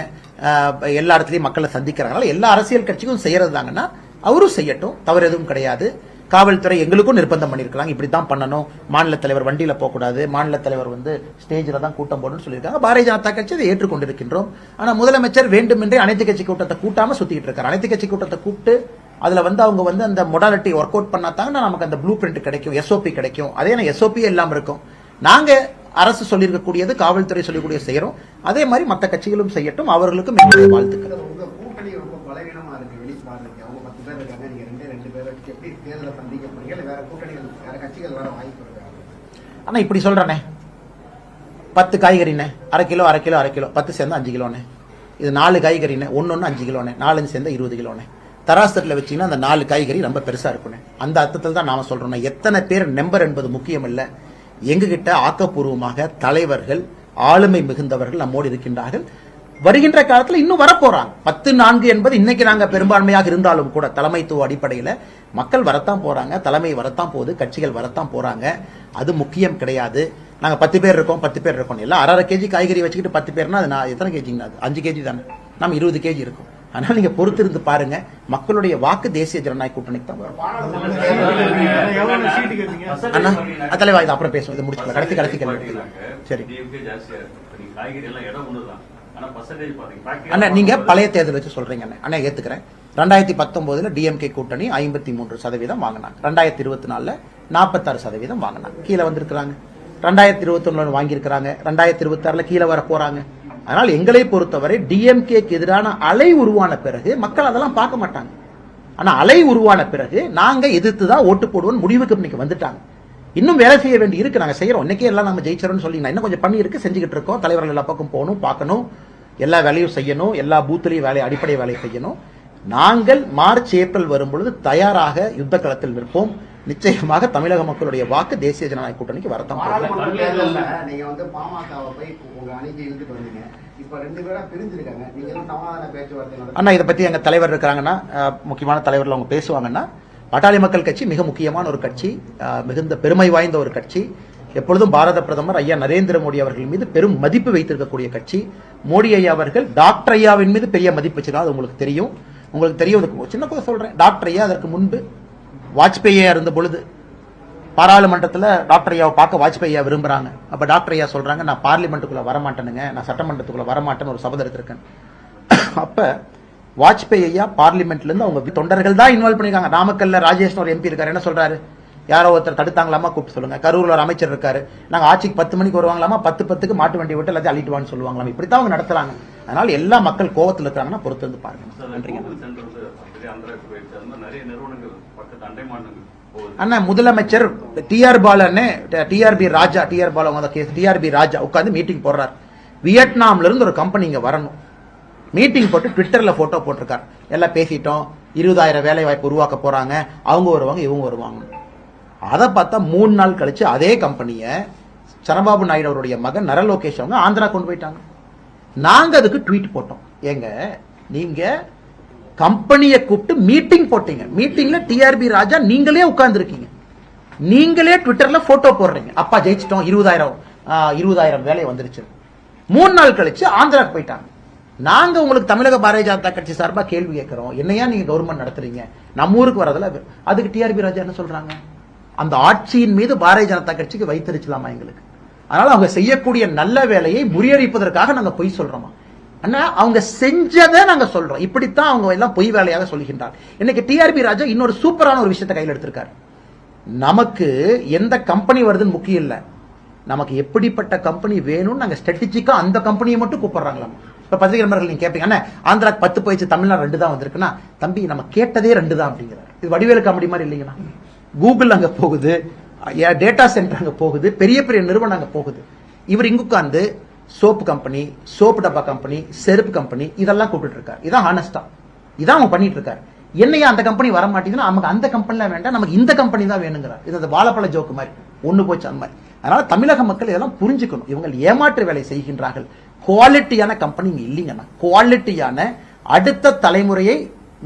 எல்லா இடத்துலையும் மக்களை சந்திக்கிறாங்க. எல்லா அரசியல் கட்சிக்கும் செய்யறது தாங்கன்னா அவரும் செய்யட்டும். தவறு எதுவும் கிடையாது. காவல்துறை எங்களுக்கும் நிர்பந்தம் பண்ணியிருக்கலாம் இப்படி தான் பண்ணணும். மாநில தலைவர் வண்டியில் போகக்கூடாது. மாநில தலைவர் வந்து ஸ்டேஜில் தான் கூட்டம் போடணும்னு சொல்லியிருக்காங்க. பாரதிய ஜனதா கட்சி அதை ஏற்றுக்கொண்டிருக்கின்றோம். ஆனால் முதலமைச்சர் வேண்டுமென்றே அனைத்து கட்சி கூட்டத்தை கூட்டாமல் சுற்றிக்கிட்டு இருக்கார். அனைத்து கட்சி கூட்டத்தை கூப்பிட்டு அதுல வந்து அவங்க வந்து அந்த மொடாலிட்டி ஒர்க் அவுட் பண்ணாதாங்கன்னா நமக்கு அந்த ப்ளூ பிரிண்ட் கிடைக்கும் எஸ்ஓபி கிடைக்கும். அதே நான் எஸ்ஓபி இல்லாம இருக்கும். நாங்க அரசு சொல்லியிருக்கக்கூடியது காவல்துறை சொல்லக்கூடிய செய்யறோம். அதே மாதிரி மற்ற கட்சிகளும் செய்யட்டும். அவர்களுக்கும் எங்களுடைய வாழ்த்துக்கள். சார், உங்க கூட்டணி ரொம்ப பலவீனமா இருக்கு வெளிப்பாடுக்கு அவங்க பத்து பேர் இருக்காங்க நீங்க ரெண்டே ரெண்டு பேர் வச்சு எப்படி தேர்தலை சந்திக்க போறீங்க? இல்ல வேற கூட்டணிகள் வேற கட்சிகள் வர வாய்ப்பு இருக்கா? ஆனா இப்படி சொல்றேனே பத்து காய்கறிண்ணே. அரை கிலோ அரை கிலோ அரை கிலோ. பத்து சேர்ந்தா அஞ்சு கிலோண்ணே. இது நாலு காய்கறிண்ணே. ஒன்னொன்னு அஞ்சு கிலோண்ணே. நாலஞ்சு சேர்ந்தா இருபது கிலோண்ணே. தராசரில் வச்சிங்கன்னா அந்த நாலு காய்கறி ரொம்ப பெருசாக இருக்கணும் அந்த அர்த்தத்தில் தான் நாம் சொல்கிறோம்னா எத்தனை பேர் நம்பர் என்பது முக்கியம் இல்லை. எங்ககிட்ட ஆக்கப்பூர்வமாக தலைவர்கள் ஆளுமை மிகுந்தவர்கள் நம்மோடு இருக்கின்றார்கள். வருகின்ற காலத்தில் இன்னும் வரப்போறாங்க. பத்து நான்கு என்பது இன்னைக்கு நாங்கள் பெரும்பான்மையாக இருந்தாலும் கூட தலைமைத்துவ அடிப்படையில் மக்கள் வரத்தான் போறாங்க. தலைமை வரத்தான் போகுது. கட்சிகள் வரத்தான் போறாங்க. அது முக்கியம் கிடையாது. நாங்கள் பத்து பேர் இருக்கோம் பத்து பேர் இருக்கோம். எல்லாம் அரை அரை கேஜி காய்கறி வச்சுக்கிட்டு பத்து பேர்னா அது நான் எத்தனை கேஜிங்கண்ணா அது? அஞ்சு கேஜி தானே. நம்ம இருபது கேஜி இருக்கும். ஆனால் நீங்க பொறுத்திருந்து பாருங்க. மக்களுடைய வாக்கு தேசிய ஜனநாயக கூட்டணிக்கு தான் வரும். அண்ணா தலைவா இது அப்புறம் பேசுவோம். இதை முடிச்சுக்கலாம். கடத்தி கடத்தி கேள்வி. சரி. அண்ணா நீங்க பழைய தேர்தல் வச்சு சொல்றீங்க அண்ணா. ஏத்துக்கிறேன். ரெண்டாயிரத்தி பத்தொன்பதுல டிஎம்கே கூட்டணி ஐம்பத்தி மூன்று சதவீதம் வாங்கினாங்க. ரெண்டாயிரத்தி இருபத்தி நாலுல நாற்பத்தாறு சதவீதம் வாங்கினாங்க. கீழே வந்திருக்கிறாங்க. ரெண்டாயிரத்தி இருபத்தி ஒன்னு வாங்கியிருக்கிறாங்க. ரெண்டாயிரத்தி இருபத்தி ஆறுல கீழே வர போறாங்க. அதனால் எங்களை பொறுத்தவரை டிஎம்கேக்கு எதிரான அலை உருவான பிறகு மக்கள் அதெல்லாம் பார்க்க மாட்டாங்க. ஆனால் அலை உருவான பிறகு நாங்கள் எதிர்த்து தான் ஓட்டு போடுவோம் முடிவுக்கு இன்னைக்கு வந்துட்டாங்க. இன்னும் வேலை செய்ய வேண்டி இருக்கு நாங்கள் செய்கிறோம் இன்னைக்கே எல்லாம் நம்ம ஜெயிச்சிரோம்னு சொல்லி இன்னும் கொஞ்சம் பண்ணி இருக்கு செஞ்சுக்கிட்டு இருக்கோம். தலைவர்கள் எல்லா பக்கம் போகணும் பார்க்கணும். எல்லா வேலையும் செய்யணும் எல்லா பூத்துலையும் வேலை அடிப்படை வேலையை செய்யணும். நாங்கள் மார்ச் ஏப்ரல் வரும் பொழுது தயாராக யுத்த களத்தில் நிற்போம். நிச்சயமாக தமிழக மக்களுடைய வாக்கு தேசிய ஜனநாயக கூட்டணிக்கு வரத்தான் நீங்க வந்து பாமகவை போய் உங்க அணிக்கு இழுத்துட்டு வந்தீங்க. இப்ப ரெண்டு பேரா பிரிஞ்சிருக்காங்க. நீங்க எல்லாம் சமாதான பேச்சுவார்த்தை நடத்தி அண்ணா இதை பத்தி எங்க தலைவர் இருக்கிறாங்கன்னா முக்கியமான தலைவர்கள் அவங்க பேசுவாங்கன்னா பாட்டாளி மக்கள் கட்சி மிக முக்கியமான ஒரு கட்சி மிகுந்த பெருமை வாய்ந்த ஒரு கட்சி எப்பொழுதும் பாரத பிரதமர் ஐயா நரேந்திர மோடி அவர்கள் மீது பெரும் மதிப்பு வைத்திருக்கக்கூடிய கட்சி. மோடி ஐயா அவர்கள் டாக்டர் ஐயாவின் மீது பெரிய மதிப்பு வச்சிருக்காங்க அது உங்களுக்கு தெரியும். உங்களுக்கு தெரியும் சின்ன கூட சொல்றேன். டாக்டர் ஐயா அதற்கு முன்பு வாஜ்பேயா இருந்த பொழுது பாராளுமன்றத்தில் டாக்டர் ஐயாவை பார்க்க வாஜ்பாய் விரும்புகிறாங்க விரும்புறாங்க டாக்டர் ஐயா சொல்கிறாங்க நான் பார்லிமெண்ட்டுக்குள்ளே வரமாட்டேனுங்க. நான் சட்டமன்றத்துக்குள்ளே வரமாட்டேன்னு ஒரு சபதம் எடுத்திருக்கேன். அப்போ வாஜ்பாய் ஐயா பார்லிமெண்ட்ல அவங்க தொண்டர்கள் தான் இன்வால்வ் பண்ணியிருக்காங்க நாமக்கல்ல ராஜேஷ்னு ஒரு எம்பி இருக்கார். என்ன சொல்கிறாரு யாரோ ஒருத்தர் தடுத்தாங்களாமா? கூப்பிட்டு சொல்லுங்க. கரூரில் ஒரு அமைச்சர் இருக்காரு. நாங்கள் ஆட்சிக்கு பத்து மணிக்கு வருவாங்களாமா? பத்து பத்துக்கு மாட்டு வண்டி விட்டு எல்லாத்தையும் அழிட்டுவான்னு வான்னு சொல்லுவாங்களாம்? இப்படித்தான் அவங்க நடத்துறாங்க. அதனால எல்லா மக்கள் கோவத்தில் இருக்காங்கன்னா பொறுத்து வந்து பாருங்க. நன்றிங்க. அண்ணா முதலமைச்சர் TR பாலன்னு TRB Raja TR Bala case TRB Raja உட்காந்து மீட்டிங் போடுறார். வியட்நாம்ல இருந்து ஒரு கம்பெனி இங்க வரணும். மீட்டிங் போட்டு ட்விட்டர்ல போட்டோ போட்டிருக்கார். எல்லாம் பேசிட்டோம். இருபதாயிரம் வேலை வாய்ப்பு உருவாக்க போறாங்க. அவங்க வருவாங்க இவங்க வருவாங்க அதை பார்த்தா மூணு நாள் கழிச்சு அதே கம்பெனியை சரபாபு நாயுடு அவருடைய மகன் நரலோகேஷ் அவங்க ஆந்திரா கொண்டு போயிட்டாங்க. நாங்க அதுக்கு ட்வீட் போட்டோம். ஏங்க நீங்க கம்பெனியை கூப்பிட்டு மீட்டிங் போட்டீங்க. மீட்டிங்ல டிஆர்பி ராஜா நீங்களே உட்கார்ந்துருக்கீங்க. நீங்களே ட்விட்டர்ல போட்டோ போடுறீங்க. அப்பா ஜெயிச்சிட்டோம் இருபதாயிரம் இருபதாயிரம் வேலை வந்துருச்சு. மூணு நாள் கழிச்சு ஆந்திராக்கு போயிட்டாங்க. நாங்க உங்களுக்கு தமிழக பாரதிய ஜனதா கட்சி சார்பாக கேள்வி கேட்கிறோம். என்னையா நீங்க கவர்மெண்ட் நடத்துறீங்க? நம்ம ஊருக்கு வரதுல அதுக்கு டிஆர்பி ராஜா என்ன சொல்றாங்க? அந்த ஆட்சியின் மீது பாரதிய ஜனதா கட்சிக்கு வைத்தறிச்சலாமா எங்களுக்கு? அதனால அவங்க செய்யக்கூடிய நல்ல வேலையை முறியடிப்பதற்காக நாங்க பொய் சொல்றோமா? அண்ணா அவங்க செஞ்சதை நாங்க சொல்றோம். இப்படித்தான் அவங்க எல்லாம் பொய் வேலையாக சொல்கின்றார். இன்னைக்கு டிஆர்பி ராஜா இன்னொரு சூப்பரான ஒரு விஷயத்தை கையில் எடுத்திருக்காரு. நமக்கு எந்த கம்பெனி வருதுன்னு முக்கியம் இல்லை. நமக்கு எப்படிப்பட்ட கம்பெனி வேணும்னு நாங்க ஸ்ட்ராட்டஜிக்கா அந்த கம்பெனியை மட்டும் கூப்பிட்றாங்களாம் இப்ப பத்திரிகை நண்பர்கள் நீங்க கேட்பீங்க அண்ணா ஆந்திராக்கு பத்து போயிடுச்சு தமிழ்நாடு ரெண்டு தான் வந்திருக்குன்னா தம்பி நம்ம கேட்டதே ரெண்டு தான் அப்படிங்கிறார். இது வடிவேலு காமெடி மாதிரி இல்லைங்கண்ணா கூகுள் அங்க போகுது டேட்டா சென்டர் அங்க போகுது பெரிய பெரிய நிறுவனம் அங்க போகுது. இவர் இங்கு உட்காந்து சோப்பு கம்பெனி சோப்பு டப்பா கம்பெனி செருப்பு கம்பெனி இதெல்லாம் கூப்பிட்டு இருக்காரு. இதான் ஹானஸ்டா இதான் அவங்க பண்ணிட்டு இருக்காரு. என்னையா அந்த கம்பெனி வர மாட்டேங்குதுன்னா நமக்கு அந்த கம்பெனில வேண்டாம் நமக்கு இந்த கம்பெனி தான் வேணுங்கிறார். இது அந்த வாழைப்பழ ஜோக்கு மாதிரி. ஒன்று போச்சு அந்த மாதிரி. அதனால தமிழக மக்கள் இதெல்லாம் புரிஞ்சுக்கணும். இவங்க ஏமாற்று வேலை செய்கின்றார்கள். குவாலிட்டியான கம்பெனிங்க இல்லைங்கண்ணா குவாலிட்டியான அடுத்த தலைமுறையை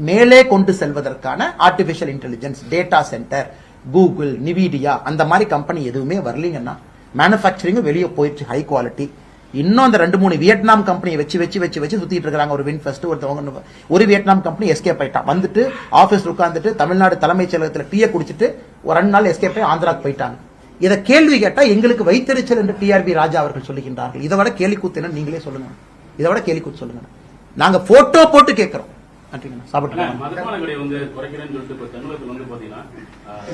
மேலே கொண்டு செல்வதற்கான artificial intelligence data center Google Nvidia அந்த மாதிரி கம்பெனி எதுவுமே வரலீங்கன்னா மேனுஃபேக்சரிங்கும் வெளியே போயிடுச்சு ஹை குவாலிட்டி இன்னும் அந்த ரெண்டு மூணு வியட்நாம் கம்பெனியை வச்சு வச்சு வச்சு வச்சு சுத்திட்டு இருக்காங்க ஒரு வின் ஃபர்ஸ்ட் ஒருத்தவங்க ஒரு வியட்நாம் கம்பெனி எஸ்கேப் ஆயிட்டான் வந்துட்டு ஆபீஸ் உட்கார்ந்துட்டு தமிழ்நாடு தலைமைச் செயலகத்தில் டீயை குடிச்சிட்டு ஒரு ரெண்டு நாள் எஸ்கேப் ஆகி ஆந்திராக்கு போயிட்டாங்க. இதை கேள்வி கேட்டால் எங்களுக்கு வைத்தறிச்சல் என்று டிஆர்பி ராஜா அவர்கள் சொல்லுகின்றார்கள். இதை விட கேலிக்கூத்து நீங்களே சொல்லுங்க. இதை விட கேலிக்கூத்து சொல்லுங்க. நாங்கள் போட்டோ போட்டு கேட்கிறோம். நன்றிங்கண்ணா ஆனா, சாப்பிட்டு மதுபான கடை வந்து குறைக்கிறேன்னு சொல்லிட்டு இப்ப தமிழகத்துல வந்து பாத்தீங்கன்னா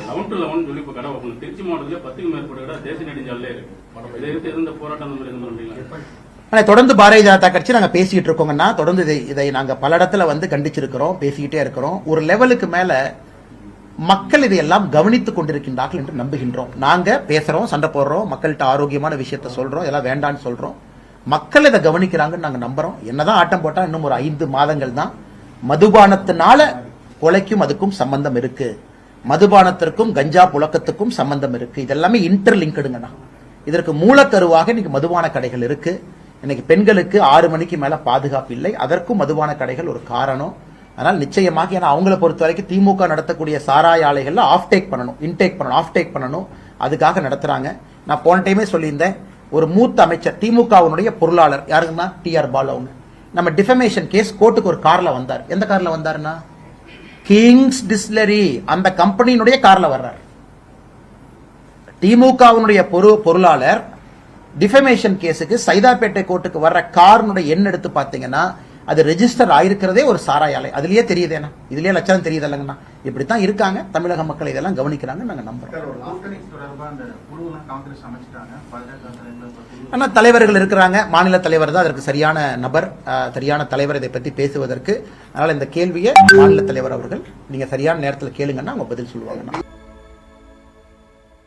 லெவன் டு லெவன் சொல்லி இப்ப கடை ஓப்பன். திருச்சி மாவட்டத்துல பத்துக்கு மேற்பட்ட கடை தேசிய நெடுஞ்சாலே இருக்கு. இதை எடுத்து எந்த போராட்டம் அந்த மாதிரி எதுவும் பண்றீங்களா ஆனா தொடர்ந்து பாரதிய ஜனதா கட்சி நாங்க பேசிக்கிட்டு இருக்கோங்கன்னா தொடர்ந்து இதை இதை நாங்க பல இடத்துல வந்து கண்டிச்சிருக்கிறோம் பேசிக்கிட்டே இருக்கிறோம். ஒரு லெவலுக்கு மேல மக்கள் இதையெல்லாம் கவனித்துக் கொண்டிருக்கின்றார்கள் என்று நம்புகின்றோம். நாங்க பேசுறோம் சண்டை போடுறோம் மக்கள்கிட்ட ஆரோக்கியமான விஷயத்த சொல்றோம் இதெல்லாம் வேண்டான்னு சொல்றோம். மக்கள் இதை கவனிக்கிறாங்கன்னு நாங்க நம்புறோம். என்னதான் ஆட்டம் போட்டா இன்னும் ஒரு ஐந்து மாதங்கள் தான். மதுபானத்தினால கொலைக்கும் அதுக்கும் சம்பந்தம் இருக்கு. மதுபானத்திற்கும் கஞ்சா புழக்கத்துக்கும் சம்பந்தம் இருக்கு. இதெல்லாமே இன்டர்லிங்க்டுங்கண்ணா இதற்கு மூலக்கருவாக இன்னைக்கு மதுபான கடைகள் இருக்கு. இன்னைக்கு பெண்களுக்கு ஆறு மணிக்கு மேல பாதுகாப்பு இல்லை. அதற்கும் மதுபான கடைகள் ஒரு காரணம். அதனால் நிச்சயமாக ஏன்னா அவங்கள பொறுத்த வரைக்கும் திமுக நடத்தக்கூடிய சாராய ஆலைகள்ல ஆஃப் டேக் பண்ணணும். இன்டேக் பண்ணணும். ஆஃப் டேக் பண்ணணும். அதுக்காக நடத்துறாங்க. நான் போன டைமே சொல்லியிருந்தேன். ஒரு மூத்த அமைச்சர் திமுகவினுடைய பொருளாளர். யாருங்கன்னா டி ஆர் பாலு அவங்க. நம்ம டிஃபமேஷன் கேஸ் கோர்ட்டுக்கு ஒரு கார்ல வந்தார். எந்த கார்ல வந்தாருன்னா? கிங்ஸ் டிஸ்லரி அந்த கம்பெனியினுடைய கார்ல வர்றார். திமுகவினுடைய பொரு பொருளாளர் டிஃபமேஷன் கேஸுக்கு சைதாப்பேட்டை கோர்ட்டுக்கு வர்ற கார்னுடைய எண் எடுத்து பாத்தீங்கன்னா அது ரெஜிஸ்டர் ஆயிருக்கிறதே ஒரு சாராய ஆலை அதுலயே தெரியுதேண்ணா இதுலயே லட்சணம் தெரியுது இல்லைங்கண்ணா. இப்படித்தான் இருக்காங்க. தமிழக மக்கள் இதெல்லாம் கவனிக்கிறாங்க நாங்க நம்புறோம். ஆனா தலைவர்கள் இருக்கிறாங்க. மாநில தலைவர் தான் அதற்கு சரியான நபர். சரியான தலைவர் இதை பத்தி பேசுவதற்கு. அதனால இந்த கேள்வியை மாநில தலைவர் அவர்கள் நீங்க சரியான நேரத்தில் கேளுங்கன்னா அவங்க பதில் சொல்லுவாங்கண்ணா.